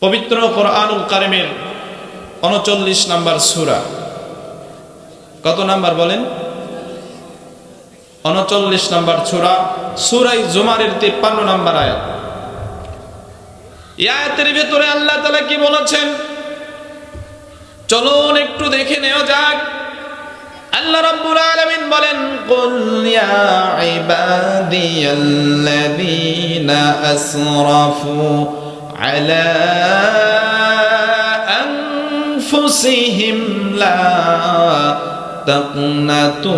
পবিত্র কোরআনুল কারিমের উনচল্লিশ নাম্বার সুরা। কত নাম্বার বলেন? উনচল্লিশ নাম্বার সুরা, সুরাই জুমারের তিপ্পান্ন নাম্বার আয়াত। আয়াতের ভেতরে আল্লাহ তালা কি বলেছেন? চলুন একটু দেখে নেওয়া যাক। আল্লাহ রাব্বুল আলামিন বলেন, কুল ইয়া ইবাদিয়াল্লাযীনা আসরাফু আলা আনফুসিহিম লা তাকনাতু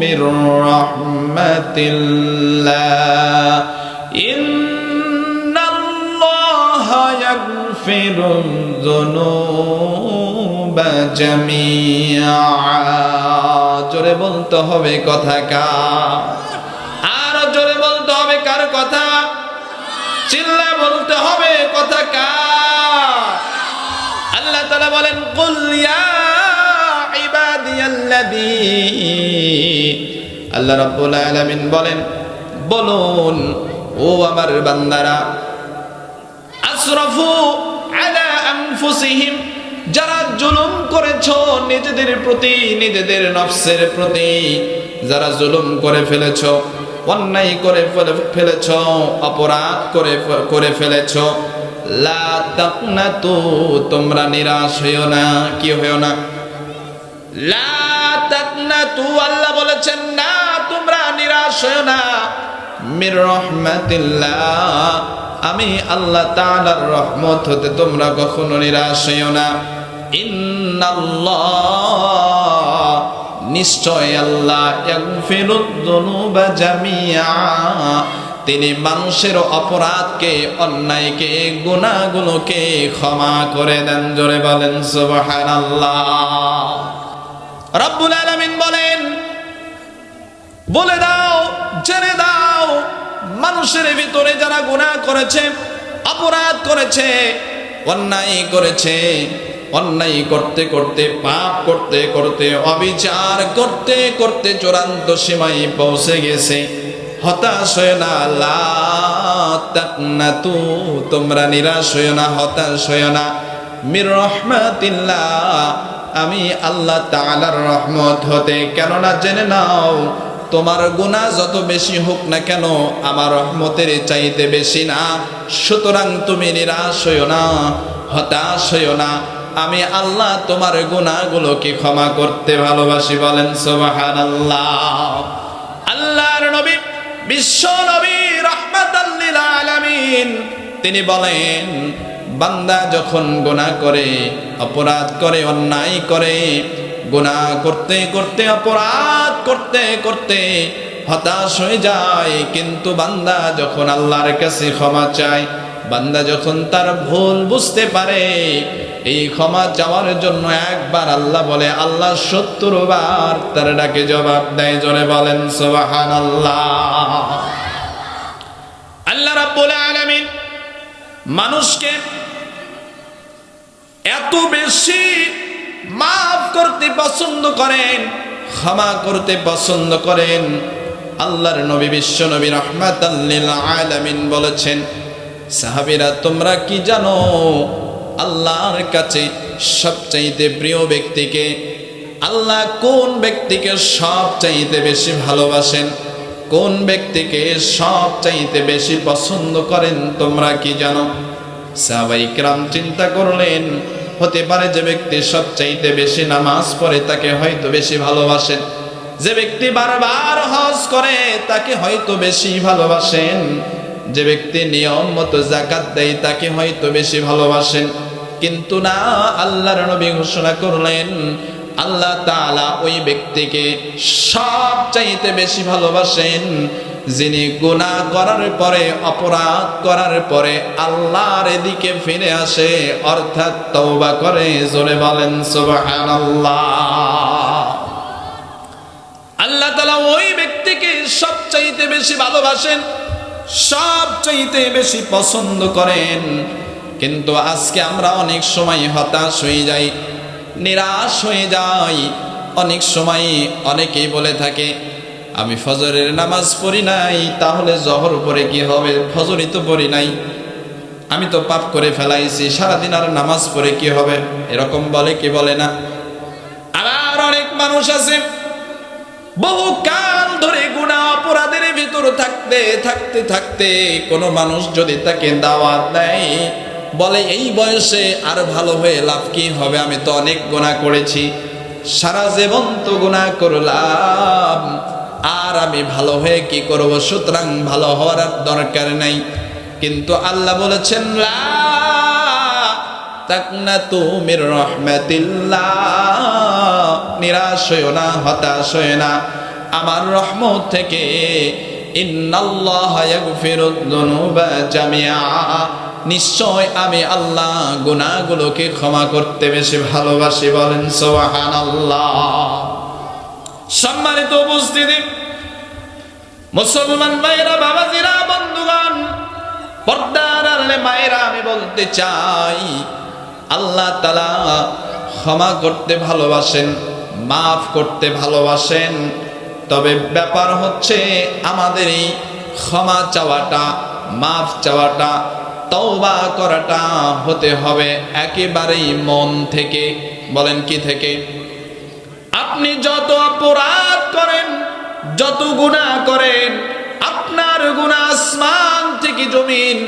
মির রাহমাতিল্লাহ ইন্নাল্লাহা ইয়াগফিরুয যুনুবা জামিআ জোরে বলতে হবে কথা কা। বলতে হবে কথা আল্লাহ তাআলা বলেন আল্লাহ রাব্বুল বলেন, বলুন, ও আমার বান্দারা, আসরাফু আলা আনফুসিহিম, যারা জুলুম করেছ নিজেদের প্রতি, নিজেদের নফসের প্রতি, যারা জুলুম করে ফেলেছ অন্যায় করে ফেলে- ফেলেছ, অপরাধ করে করে ফেলেছ। লা তাকনাতু, তোমরা নিরাশ হইও না, কি হইও না? লা তাকনাতু, আল্লাহ বলেছেন, না, তোমরা নিরাশ হইও না। মির আমি আল্লাহ তোমরা কখনো নিরাশ হইও না। ইন্নাল্লাহ নিশ্চয় আল্লাহ তিনি মানুষের অপরাধকে, অন্যায়কে, গুনাহগুলোকে ক্ষমা করে দেন। জোরে বলেন, সুবহানাল্লাহ। রব্বুল আলামিন বলেন, বলে দাও, জেনে দাও, মানুষের ভিতরে যারা গুনাহ করেছে, অপরাধ করেছে, অন্যায় করেছে অন্যায় করতে করতে, পাপ করতে করতে, অবিচার করতে করতে চূড়ান্ত সীমায় পৌঁছে গেছে। হতাশ হয়ে না, লা তাকনাতু, তোমরা নিরাশ হয়ে না, হতাশ হয়ে না। মির রহমাতিল্লাহ, আমি আল্লাহ তাআলার রহমত হতে, কেননা জেনে নাও, তোমার গুনাহ যত বেশি হোক না কেন, আমার রহমতের চাইতে বেশি না। সুতরাং তুমি নিরাশ হইও না, হতাশ হইও না। আমি আল্লাহ তোমার গুনাহগুলোকে ক্ষমা করতে ভালোবাসি, বলেন সুবহানাল্লাহ। আল্লাহর নবী, বিশ্ব নবী রহমাতাল্লিল আলামিন, তিনি বলেন, বান্দা যখন গুনাহ করে, অপরাধ করে, অন্যায় করে, গুনাহ করতে করতে, অপরাধ করতে করতে হতাশ হয়ে যায়, কিন্তু বান্দা যখন আল্লাহর কাছে ক্ষমা চায় বান্দা যখন তার ভুল বুঝতে পারে, এই ক্ষমা চাওয়ার জন্য একবার আল্লাহ বলে, আল্লাহ সত্তর বার তার ডাকে জবাব দেয়, জোরে বলেন সোবাহান আল্লাহ আল্লাহ রাব্বুল আলামিন মানুষকে এত বেশি মাফ করতে পছন্দ করেন, ক্ষমা করতে পছন্দ করেন। আল্লাহর নবী বিশ্ব নবী রহমাত আলামিন বলেছেন সাহাবীরা, তোমরা কি জানো আল্লাহর কাছে সবচাইতে প্রিয় ব্যক্তিকে? আল্লাহ কোন ব্যক্তিকে সবচাইতে বেশি ভালোবাসেন? কোন ব্যক্তিকে সবচাইতে বেশি পছন্দ করেন, তোমরা কি জানো? সাহাবাই কিরাম চিন্তা করলেন, হতে পারে যে ব্যক্তি সবচাইতে বেশি নামাজ পড়ে, তাকে হয়তো বেশি ভালোবাসেন যে ব্যক্তি বারবার হজ করে, তাকে হয়তো বেশি ভালোবাসেন। যে ব্যক্তি নিয়ম মতো জাকাত দেয় তাকে হয়তো বেশি ভালোবাসেন। কিন্তু না, আল্লাহর নবী ঘোষণা করলেন, আল্লাহ তাআলা ওই ব্যক্তিকে সব চাইতে বেশি ভালোবাসেন, যিনি গুনাহ করার পরে, অপরাধ করার পরে আল্লাহর এদিকে ফিরে আসে, অর্থাৎ তওবা করে, জোরে বলেন আল্লাহ তাআলা ওই ব্যক্তিকে সবচাইতে বেশি ভালোবাসেন সবচাইতে বেশি পছন্দ করেন। কিন্তু আজকে আমরা অনেক সময় হতাশ হয়ে যাই, নিরাশ হয়ে যাই। অনেক সময় অনেকেই বলে থাকে, আমি ফজরের নামাজ পড়ি নাই, তাহলে জহর পরে কি হবে? ফজরই তো পড়ি নাই। আমি তো পাপ করে ফেলাইছি, সারাদিন আর নামাজ পড়ে কি হবে? এরকম বলে কি বলে না? আবার অনেক মানুষ আছে বহু কাল ধরে গুণা অপরাধের ভিতর থাকতে থাকতে থাকতে কোনো মানুষ যদি তাকে দাওয়াত দেয়, বলে এই বয়সে আর ভালো হয়ে লাভ কি হবে? আমি তো অনেক গুণা করেছি, সারা জীবন তো গুণা করলাম, আর আমি ভালো হয়ে কি করব? সুতরাং ভালো হওয়ার আর দরকার নাই। কিন্তু আল্লাহ বলেছেন, লা তাকনা তুমির রহমাতিল্লাহ। নিরাশ হইও না, হতাশ হইও না। আমার রহমত থেকে নিশ্চয় আমি আল্লাহ গুনাহগুলোকে ক্ষমা করতে বেশি ভালোবাসি বলেন, সুবহানাল্লাহ। সম্মানিত উপস্থিতি, মুসলমান ভাইরা বাবাজিরা, বন্ধুগণ, পর্দার মায়েরা, আমি বলতে চাই, আল্লাহ তালা ক্ষমা করতে ভালোবাসেন। মাফ করতে ভালোবাসেন। তবে ব্যাপার হচ্ছে আমাদের এই ক্ষমা চাওয়াটা, মাফ চাওয়াটা, তওবা করাটা হতে হবে একেবারেই মন থেকে। বলেন কি থেকে? আপনি যত অপরাধ করেন, যত গুনাহ করেন, আপনার গুনাহ আসমান থেকে জমিন,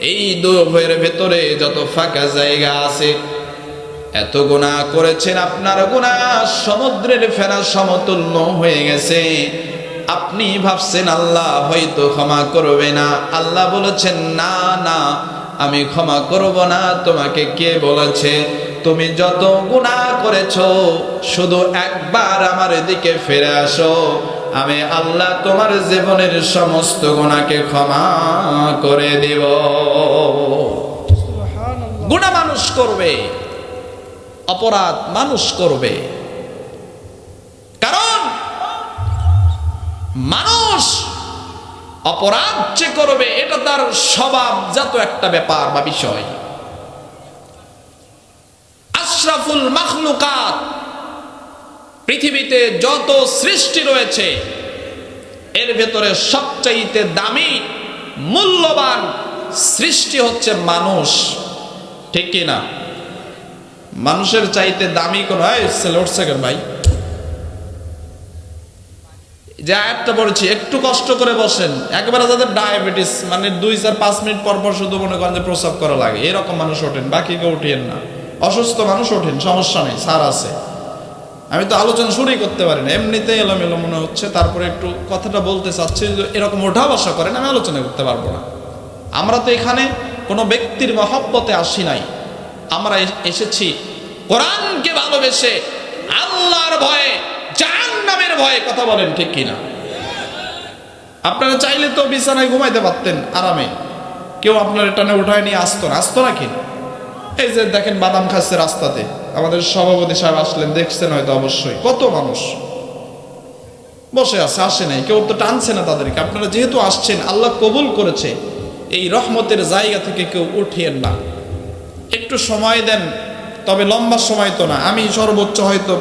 এই দুভের ভেতরে যত ফাঁকা জায়গা আছে এত গুণা করেছেন, আপনার গুনাহ সমুদ্রের ফেনা সমতুল্য হয়ে গেছে। আপনি ভাবছেন, আল্লাহ হয়তো ক্ষমা করবে না। আল্লাহ বলেছেন, না না, আমি ক্ষমা করব না। তোমাকে কে বলেছে? তুমি যত গুনাহ করেছ, শুধু একবার আমার দিকে ফিরে আসো। আমি আল্লাহ তোমার জীবনের সমস্ত গুণাকে ক্ষমা করে দেব। গুণা মানুষ করবে। অপরাধ মানুষ করবে। কারণ মানুষ অপরাধ যে করবে, এটা তার স্বভাবজাত একটা ব্যাপার বা বিষয়। আশরাফুল মাখলুকাত পৃথিবীতে যত সৃষ্টি রয়েছে, এর ভেতরে সবচাইতে দামি, মূল্যবান সৃষ্টি হচ্ছে মানুষ। ঠিক কি না মানুষের চাইতে দামি কোন ভাই। যে আয়াতটা পড়েছি, একটু কষ্ট করে বসেন। একবারে যাদের ডায়াবেটিস মানে দুই চার পাঁচ মিনিট পর পর শুধু মনে করেন যে প্রস্রাব করা লাগে। এরকম মানুষ ওঠেন বাকি কেউ উঠিয়েন না। অসুস্থ মানুষ ওঠেন, সমস্যা নেই, সার আছে। আমি তো আলোচনা শুরুই করতে পারি না। এমনিতে এলোমেলো মনে হচ্ছে, তারপরে একটু কথাটা বলতে চাচ্ছি এরকম ওঠা বসা করেন, আমি আলোচনা করতে পারব না। আমরা তো এখানে কোনো ব্যক্তির মহব্বতে আসি নাই। আমরা এসেছি কোরআনকে ভালোবেসে আল্লাহর ভয়ে, জাহান্নামের ভয়ে কথা বলেন, ঠিক কিনা? আপনারা চাইলে তো বিছানায় ঘুমাইতে পারতেন আরামে। কেউ আপনার টানে উঠায় নিয়ে আসতো না। আসতো নাকি এই যে দেখেন বাদাম খাচ্ছে রাস্তাতে। আমাদের সভাপতি সাহেব আসলেন, দেখছেন হয়তো অবশ্যই। কত মানুষ? বসে আছে, আসে নাই। কেউ তো টানছে না তাদেরকে। আপনারা যেহেতু আসছেন, আল্লাহ কবুল করেছে। এই রহমতের জায়গা থেকে কেউ উঠিয়েন না। একটু সময় দেন, তবে লম্বা সময় তো না। আমি সর্বোচ্চ হয়তো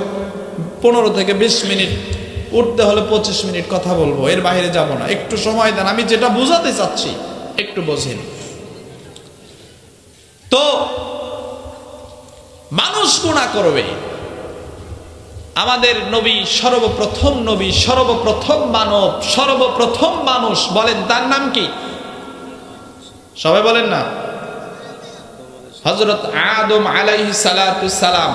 পনেরো থেকে বিশ মিনিট, উঠতে হলে পঁচিশ মিনিট কথা বলব, এর বাইরে যাব না। একটু সময় দেন, আমি যেটা বোঝাতে চাচ্ছি, একটু বোঝেন। তো, মানুষ গুণা করবে। আমাদের নবী সর্বপ্রথম নবী, সর্বপ্রথম মানব, সর্বপ্রথম মানুষ বলেন, তার নাম কি? সবাই বলেন না? হজরত আদম আলাইহি সালাম,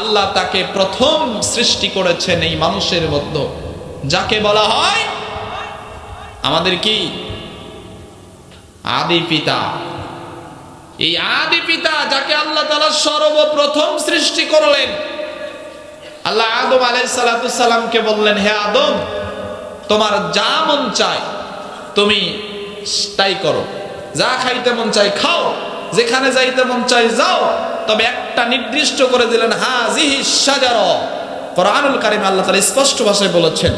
আল্লাহ তাকে প্রথম সৃষ্টি করেছেন এই মানুষের মধ্যে। যাকে বলা হয় আমাদের কি? আদি পিতা। এই আদি পিতা যাকে আল্লাহ তালা সর্বপ্রথম সৃষ্টি করলেন। আল্লাহ আদম আলাই সালাতামকে বললেন, হে আদম, তোমার যা মন চায় তুমি তাই করো। যা খাইতে মন চায় খাও। যেখানে যাইতে মন চাই যাও, তবে একটা নির্দিষ্ট করে দিলেন হা জিহি সাজার কোরআনুল কারিম আল্লাহ তালা স্পষ্ট ভাষায় বলেছেন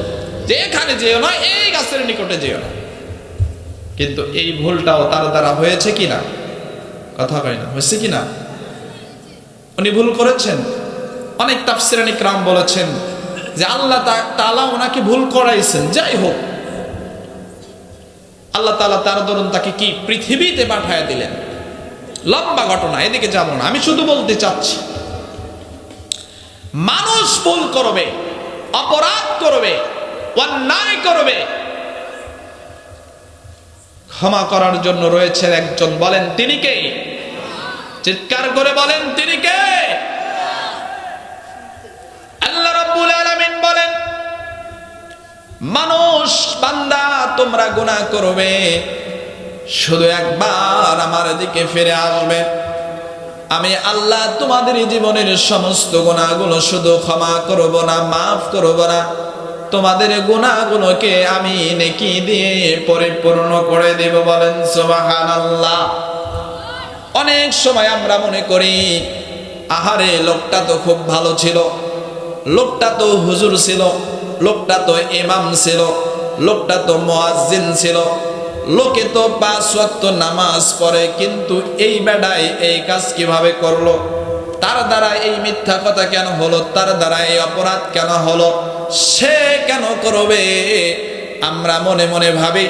যে এখানে যেও না, এই গাছের নিকটে যেও না। কিন্তু এই ভুলটাও তার দ্বারা হয়েছে কি না কথা কয় না, হয়েছে কি না উনি ভুল করেছেন। অনেক তাফসিরানি ক্রাম বলেছেন যে আল্লাহ তা- তাআলা ওনাকে ভুল করাইছেন, যাই হোক। আল্লাহ তাআলা তার দরুন তাকে কি পৃথিবীতে পাঠায় দিলেন? লম্বা ঘটনা, এদিকে যাব না। আমি শুধু বলতে চাচ্ছি, মানুষ ভুল করবে, অপরাধ করবে, অন্যায় করবে। ক্ষমা করার জন্য রয়েছেন একজন, বলেন তিনি কে? চিৎকার করে বলেন তিনি কে? বলেন, মানুষ বান্দা, তোমরা গুনাহ করবে। শুধু একবার আমার দিকে ফিরে আসবে। আমি আল্লাহ তোমাদের জীবনের সমস্ত গুণাগুলো শুধু ক্ষমা করব না, মাফ করব না। তোমাদের গুণাগুলোকে আমি নেকি দিয়ে পরিপূর্ণ করে দেব বলেন সুবহানাল্লাহ। অনেক সময় আমরা মনে করি, আহারে লোকটা তো খুব ভালো ছিল, লোকটা তো হুজুর ছিল, লোকটা তো ইমাম ছিল, লোকটা তো মুয়াজ্জিন ছিল লোকে তো পাঁচ ওয়াক্ত নামাজ পড়ে, কিন্তু এই বেড়ায় এই কাজ কীভাবে করল? তার দ্বারা এই মিথ্যা কথা কেন হলো? তার দ্বারা এই অপরাধ কেন হলো? সে কেন করবে? আমরা মনে মনে ভাবি,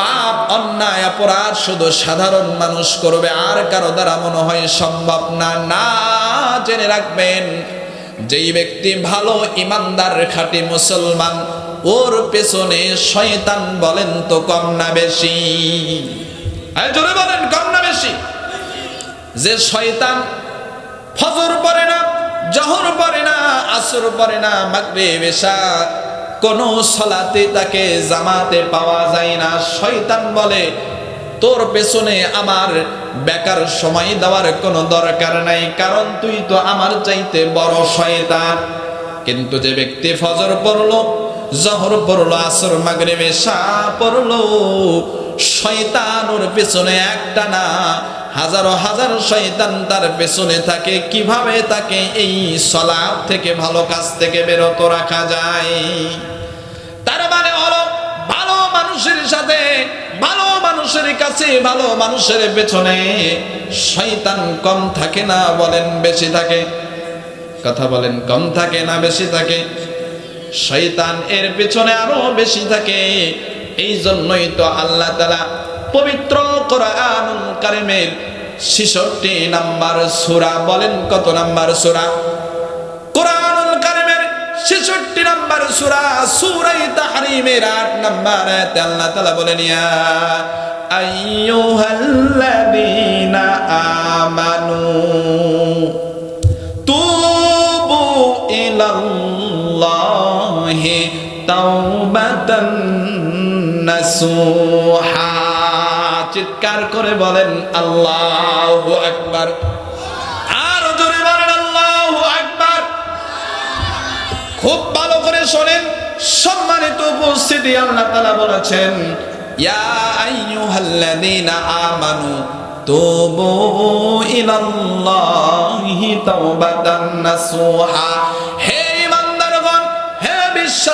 পাপ, অন্যায়, অপরাধ শুধু সাধারণ মানুষ করবে, আর কারও দ্বারা মনে হয় সম্ভব না। না, জেনে রাখবেন, যেই ব্যক্তি ভালো, ইমানদার, খাঁটি মুসলমান ওর পেছনে শয়তান বলেন তো কম না বেশি। জোরে বলেন, কম না বেশি। যে শয়তান ফজর পড়ে না, জহর পরে না, আসর পরে না মাগরে বেশা কোন সলাতে তাকে জামাতে পাওয়া যায় না। শয়তান বলে, তোর পেছনে আমার বেকার সময় দেওয়ার কোনো দরকার নাই, কারণ তুই তো আমার চাইতে বড় শয়তান। কিন্তু যে ব্যক্তি ফজর পড়ল জহর পড়ল, আসর মাগরে বেশা পড়ল। শয়তান ওর পেছনে একটা না, হাজারো হাজার শয়তান তার পেছনে থাকে। কীভাবে তাকে এই সলাপ থেকে, ভালো কাজ থেকে বেরত রাখা যায়? তার মানে হলো, ভালো মানুষের সাথে, ভালো মানুষের কাছে, ভালো মানুষের পেছনে শয়তান কম থাকে না, বলেন বেশি থাকে। কথা বলেন, কম থাকে না, বেশি থাকে। শয়তান এর পেছনে আরও বেশি থাকে। এই জন্যই তো আল্লাহ তালা পবিত্র কোরআনুল কারিমের নাম্বার সূরা বলেন কত নাম্বার সূরা? কারিমের নাম্বার সূরা আট আমানু তুবু ইলাল্লাহি। চিৎকার করে বলেন, আল্লাহু আকবার। আর জোরে বলেন, আল্লাহু আকবার। খুব ভালো করে শোনেন, সম্মানিত উপস্থিতি আল্লাহ তাআলা বলেছেন, ইয়া আমানু তুবু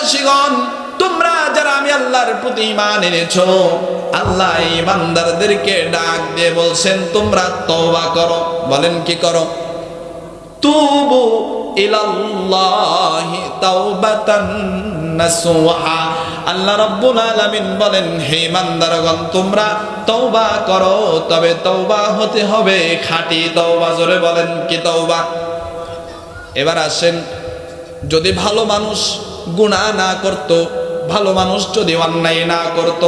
বিশ্বাসীগণ তোমরা যারা আমি আল্লাহর প্রতি ইমান এনেছো, আল্লাহ ইমানদারদেরকে ডাক দিয়ে বলছেন, তোমরা তওবা করো। বলেন, কি করো? তুবু ইলাল্লাহি তাওবাতান নাসুহা আল্লাহ রাব্বুল আলামিন বলেন, হে ইমানদারগণ তোমরা তওবা করো, তবে তওবা হতে হবে খাঁটি তওবা। জোরে বলেন, কি তওবা? এবার আসেন, যদি ভালো মানুষ গুনাহ না করত, ভালো মানুষ যদি অন্যায় না করত,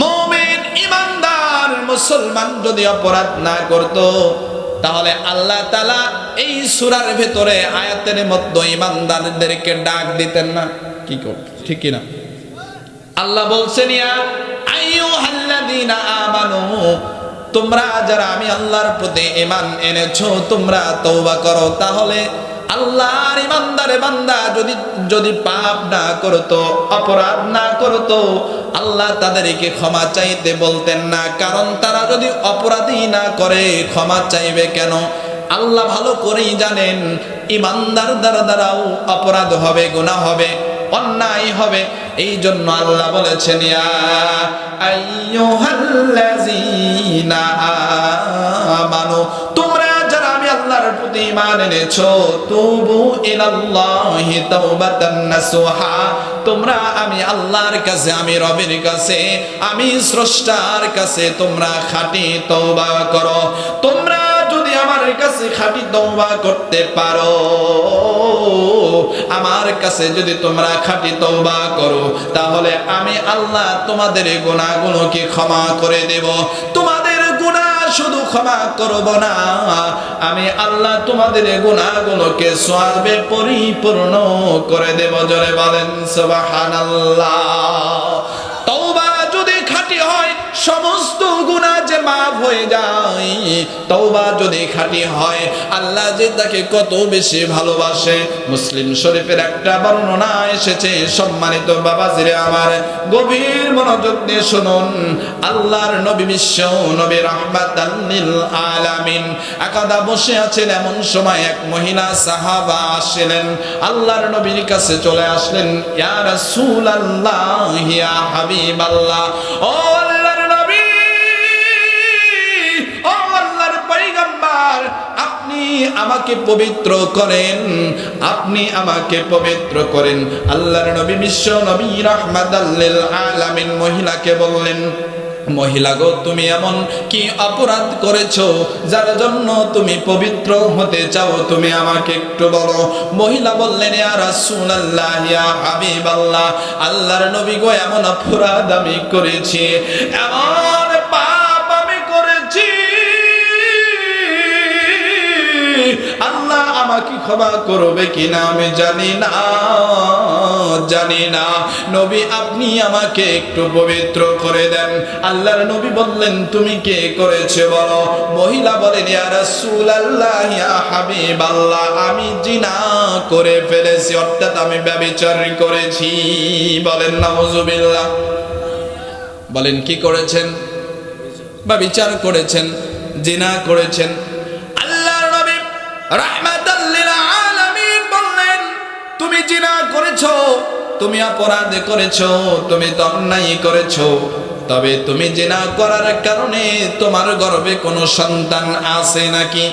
মুমিন ইমানদার মুসলমান যদি অপরাধ না করত, তাহলে আল্লাহ তালা এই সুরার ভেতরে আয়াতের মধ্যে ইমানদারদেরকে ডাক দিতেন না। কি কর ঠিক কিনা? আল্লাহ বলছেন তোমরা যারা আমি আল্লাহর প্রতি ঈমান এনেছো, তোমরা তওবা করো, তাহলে আল্লাহর ইমানদারে বান্দা যদি যদি পাপ না করতো, অপরাধ না করতো, আল্লাহ তাদেরকে ক্ষমা চাইতে বলতেন না। কারণ তারা যদি অপরাধী না করে, ক্ষমা চাইবে কেন? আল্লাহ ভালো করেই জানেন, ইমানদার দ্বারা দ্বারাও অপরাধ হবে গুণা হবে, অন্যায় হবে। এই জন্য আল্লাহ বলেছেন, ইয়া আইয়ুহাল্লাযীনা আমানু ঈমান এনেছো, তুবু ইলাল্লাহি তাওবাতান নাসুহা। তোমরা আমি আল্লাহর কাছে, আমি রবের কাছে, আমি স্রষ্টার কাছে তোমরা খাঁটি তওবা করো। তোমরা কাছে খাঁটি তওবা করতে পারো, আমার কাছে যদি তোমরা খাঁটি তওবা করো, তাহলে আমি আল্লাহ তোমাদের গুনাহগুলোকে ক্ষমা করে দেব। তোমাদের শুধু ক্ষমা করব না। আমি আল্লাহ তোমাদের গুণাগুলোকে সওয়াবে পরিপূর্ণ করে দেব, জোরে বলেন আল্লাহ তওবা যদি খাঁটি হয়, সমস্ত হয়ে যায়। তওবা যদি খাঁটি হয়, আল্লাহ যে তাকে কত বেশি ভালোবাসে। মুসলিম শরীফের একটা বর্ণনা এসেছে, সম্মানিত বাবাজিরে আমার। গভীর মনোযোগ দিয়ে শুনুন। আল্লাহর নবী বিশ্ব নবী রাহমাতাল আলামিন। একাদা বসে আছেন এমন সময় এক মহিলা সাহাবা আসলেন। আল্লাহর নবীর কাছে চলে আসলেন, ইয়া রাসূলুল্লাহ, ইয়া হাবিবাল্লাহ, ও আমাকে পবিত্র করেন। আপনি আমাকে পবিত্র করেন। আল্লাহর নবী বিশ্ব নবী রাহমাতাল্লিল আলামিন মহিলাকে বললেন, মহিলা গো, তুমি এমন কি অপরাধ করেছ যার জন্য তুমি পবিত্র হতে চাও? তুমি আমাকে একটু বলো। মহিলা বললেন আল্লাহর নবী গো, এমন অপরাধ আমি করেছি। এমন আমাকে ক্ষমা করবে কিনা আমি জানি না জানি না। নবী, আপনি আমাকে একটু পবিত্র করে দেন। আল্লাহর নবী বললেন, তুমি কে? করেছে বলো। মহিলা বলেন, ইয়া হাবিবাল্লাহ। আমি জিনা করে ফেলেছি, অর্থাৎ আমি ব্যভিচার করেছি। বলেন, নাউজুবিল্লাহ। বলেন, কি করেছেন? বা বিচার করেছেন, জিনা করেছেন। আল্লাহর নবী রাহমাতাল করেছ? তুমি অপরাধ করেছ, তুমি তো অন্যায় করেছ। তবে তুমি জিনা করার কারণে তোমার গর্বে কোনো সন্তান আছে নাকি?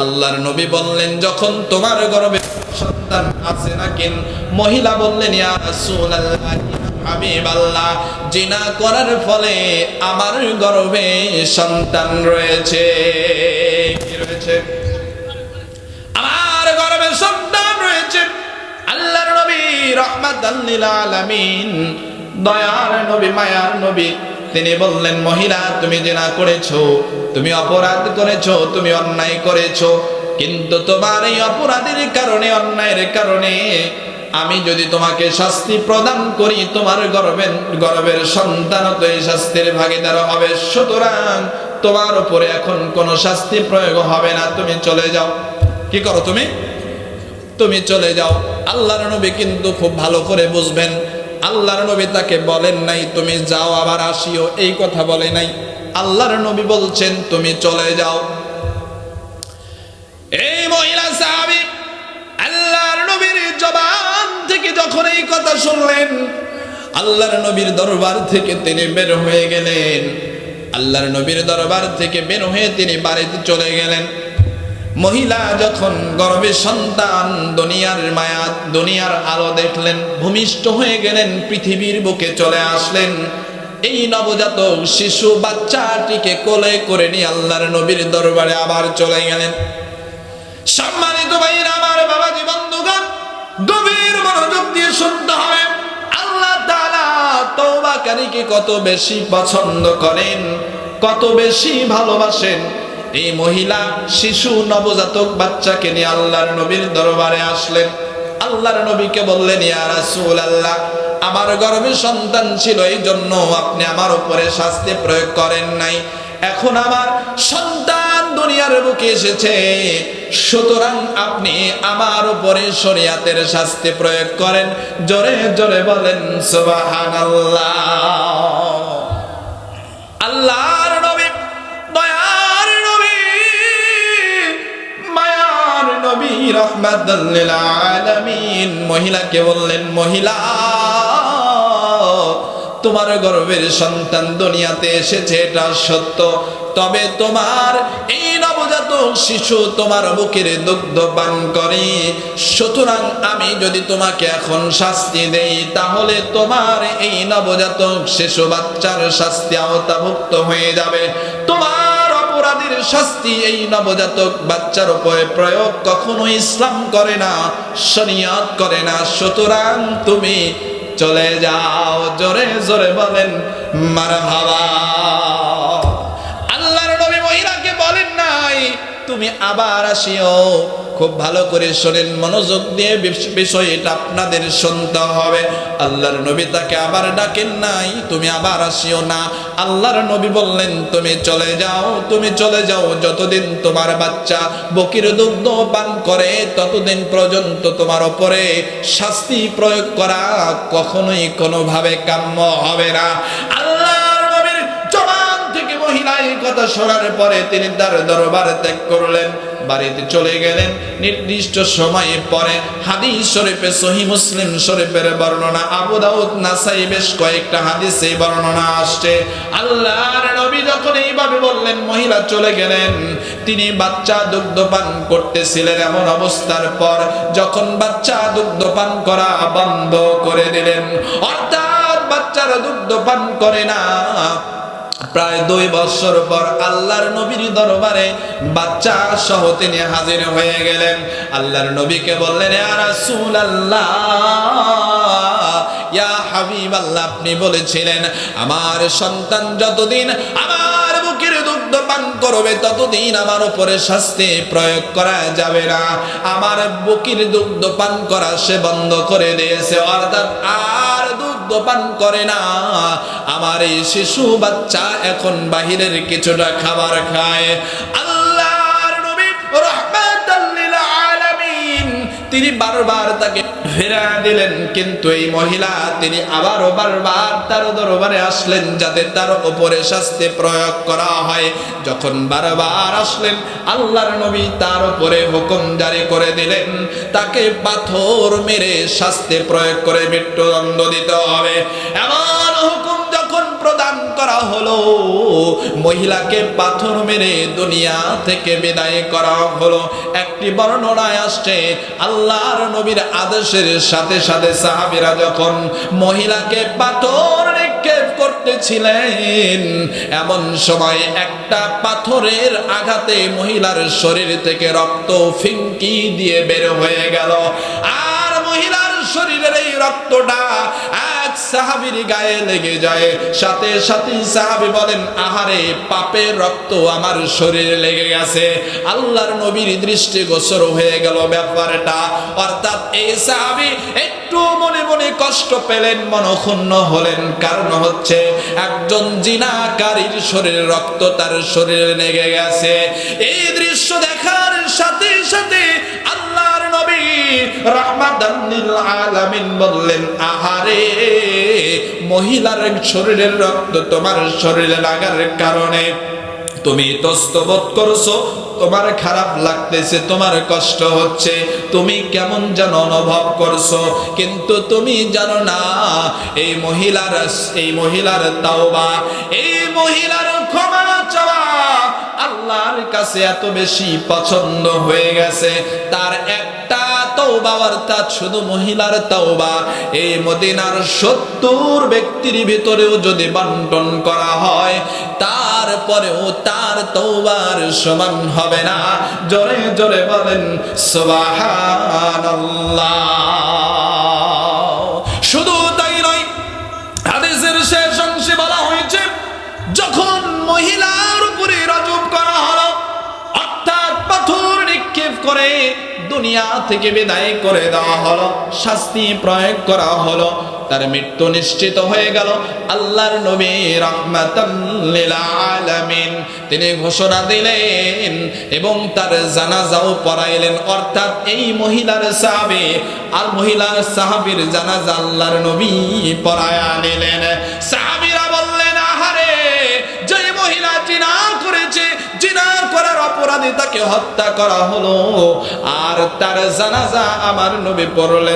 আল্লাহর নবী বললেন, যখন তোমার গর্ভে সন্তান আছে নাকি? মহিলা বললেন, ইয়া রাসূলুল্লাহ হাবিব আল্লাহ জিনা করার ফলে আমার গর্ভে সন্তান রয়েছে। কি রয়েছে? দয়ার নবী, মায়ার নবী, তিনি বললেন, মহিলা, তুমি জেনা করেছ, তুমি অপরাধ করেছ, তুমি অন্যায় করেছ, কিন্তু তোমার এই অপরাধের কারণে, অন্যায়ের কারণে আমি যদি তোমাকে শাস্তি প্রদান করি, তোমার গর্বের গর্বের সন্তান, তো এই শাস্তির ভাগিদার হবে। সুতরাং তোমার উপরে এখন কোনো শাস্তি প্রয়োগ হবে না। তুমি চলে যাও। কি করো তুমি? তুমি চলে যাও। আল্লাহর নবী কিন্তু খুব ভালো করে বুঝবেন। আল্লাহর নবী তাকে বলেন নাই, তুমি যাও আবার আসিও। এই কথা বলে নাই। আল্লাহর নবী বলছেন, তুমি চলে যাও। এই মহিলা সাহাবী আল্লাহর নবীর জবান থেকে যখন এই কথা শুনলেন, আল্লাহর নবীর দরবার থেকে তিনি বের হয়ে গেলেন। আল্লাহর নবীর দরবার থেকে বের হয়ে তিনি বাড়িতে চলে গেলেন। মহিলা যখন গর্ভে সন্তান, দুনিয়ার মায়া, দুনিয়ার আলো দেখলেন, ভূমিষ্ঠ হয়ে গেলেন, পৃথিবীর বুকে চলে আসলেন। এই নবজাতক শিশু বাচ্চাটিকে কোলে করে নিয়ে আল্লাহর নবীর দরবারে আবার চলে গেলেন। সম্মানিত ভাইরা আমার বাবা বাবাজি, বন্ধুগণ, গভীর মনোযোগ দিয়ে শুনতে হবে। আল্লাহ তাআলা তওবাকারীকে কত বেশি পছন্দ করেন, কত বেশি ভালোবাসেন এই মহিলা শিশু নবজাতক বাচ্চাকে নিয়ে আল্লাহর নবীর দরবারে আসলেন। আল্লাহর নবীকে বললেন, ইয়া রাসূলুল্লাহ, আমার গর্ভে সন্তান ছিল এই জন্য আপনি আমার উপরে শাস্তি প্রয়োগ করেন নাই। এখন আমার সন্তান দুনিয়ার বুকে এসেছে, সুতরাং আপনি আমার উপরে শরিয়াতের শাস্তি প্রয়োগ করেন। জোরে জোরে বলেন, সুবহানাল্লাহ। আল্লাহর লিল মহিলাকে বললেন, মহিলা, তোমার গর্ভের সন্তান দুনিয়াতে এসেছে, এটা সত্য। তবে তোমার এই নবজাতক শিশু তোমার বুকের দুগ্ধ পান করে। সুতরাং আমি যদি তোমাকে এখন শাস্তি দেই, তাহলে তোমার এই নবজাতক শিশু বাচ্চার শাস্তি আওতাভুক্ত হয়ে যাবে। তোমার শাস্তি এই নবজাতক বাচ্চার উপরে প্রয়োগ কখনো ইসলাম করে না, শরিয়ত করে না। সুতরাং তুমি চলে যাও, জোরে জোরে বলেন, মারহাবা। আল্লাহর তুমি আবার আসিও। খুব ভালো করে শোনেন, মনোযোগ দিয়ে বিষয়টা আপনাদের শুনতে হবে। আল্লাহর নবী তাকে আবার ডাকেন নাই, তুমি আবার আসিও না। আল্লাহর নবী বললেন, তুমি চলে যাও, তুমি চলে যাও, যতদিন তোমার বাচ্চা বকির দুগ্ধ পান করে, ততদিন পর্যন্ত তোমার ওপরে শাস্তি প্রয়োগ করা কখনোই কোনোভাবে কাম্য হবে না। আল্লাহর কথা শোনার পরে তিনি তার দরবার ত্যাগ করলেন। বাড়িতে চলে গেলেন। নির্দিষ্ট সময়ে পরে হাদিস শরীফে সহি মুসলিম শরীফের বর্ণনা। আবু দাউদ নাসাই বেশ কয়েকটা হাদিসে বর্ণনা আসছে। আল্লাহর নবী যখন এইভাবে বললেন, মহিলা চলে গেলেন। তিনি বাচ্চা দুগ্ধপান করতেছিলেন এমন অবস্থার পর যখন বাচ্চা দুগ্ধপান করা বন্ধ করে দিলেন। অর্থাৎ বাচ্চারা দুগ্ধপান করে না। প্রায় দুই বছর পর আল্লাহর নবীর দরবারে বাচ্চা সহ তিনি হাজির হয়ে গেলেন। আল্লাহর নবীকে বললেন, ইয়া রাসূলুল্লাহ, ইয়া হাবিবাল্লাহ, আপনি বলেছিলেন, আমার সন্তান যতদিন আমার বুকের দুগ্ধ পান করবে, ততদিন আমার উপরে শাস্তি প্রয়োগ করা যাবে না। আমার বুকের দুগ্ধ পান করা সে বন্ধ করে দিয়েছে, অর্থাৎ আর দুগ্ধ পান করে না। আমার এই শিশু বাচ্চা এখন বাহিরের কিছুটা খাবার খায়। তিনি বারবার তাকে ফেরা দিলেন, কিন্তু এই মহিলা তিনি আবারও বারবার তার দরবারে আসলেন যাতে তার উপরে শাস্তি প্রয়োগ করা হয়। যখন বারবার আসলেন, আল্লাহর নবী তার উপরে হুকুম জারি করে দিলেন, তাকে পাথর মেরে শাস্তি প্রয়োগ করে মৃত্যুদণ্ড দিতে হবে। এমন করা হলো। মহিলাকে পাথর মেরে দুনিয়া থেকে বিদায় করা হলো। একটি বর্ণনায় আসছে, আল্লাহর নবীর আদেশের সাথে সাথে সাহাবীরা যখন মহিলাকে পাথর নিক্ষেপ করতেছিলেন, এমন সময় একটা পাথরের আঘাতে মহিলার শরীর থেকে রক্ত ফিঙ্কি দিয়ে বের হয়ে গেল। আর মহিলার শরীরের এই রক্তটা সাহাবীর গায়ে লেগে যায়। সাথে সাথে সাহাবী বলেন, আহারে, পাপের রক্ত আমার শরীরে লেগে গেছে। আল্লাহর নবীর দৃষ্টি হয়ে গেল ব্যাপারটা। অর্থাৎ এই সাহাবী একটু মনে মনে কষ্ট পেলেন, মনক্ষুণ্ণ হলেন। কারণ হচ্ছে, একজন জিনাকারীর শরীরে রক্ত তার শরীরে লেগে গেছে। এই দৃশ্য দেখার সাথে সাথে আল্লাহর নবী আলামিন বললেন, আহারে, মহিলার শরীরের রক্ত তোমার শরীরে লাগার কারণে তুমি তস্তবোধ করছ, তোমার খারাপ লাগতেছে, তোমার কষ্ট হচ্ছে, তুমি কেমন যেন অনুভব করছ, কিন্তু তুমি জানো না, এই মহিলার এই মহিলার তাওবা, এই মহিলার ক্ষমা চাওয়া আল্লাহর কাছে এত বেশি পছন্দ হয়ে গেছে, তার একটা সত্তর ব্যক্তির ভিতরেও যদি বন্টন করা হয়, তারপরেও তার তওবার সমান হবে না। জোরে জোরে বলেন, সুবহানাল্লাহ। দুনিয়া থেকে বিদায় করে দেওয়া হলো, শাস্তি প্রয়োগ করা হলো, তার মৃত্যু নিশ্চিত হয়ে গেল। আল্লাহর নবী তিনি ঘোষণা দিলেন এবং তার জানাজাও পড়াইলেন। অর্থাৎ এই মহিলার সাহাবী, আর মহিলার সাহাবীর জানাজা আল্লাহর নবী পড়ায়া নিলেন। তাকে হত্যা করা হলো। আর তার জানাজা আমার নবী পড়লেন।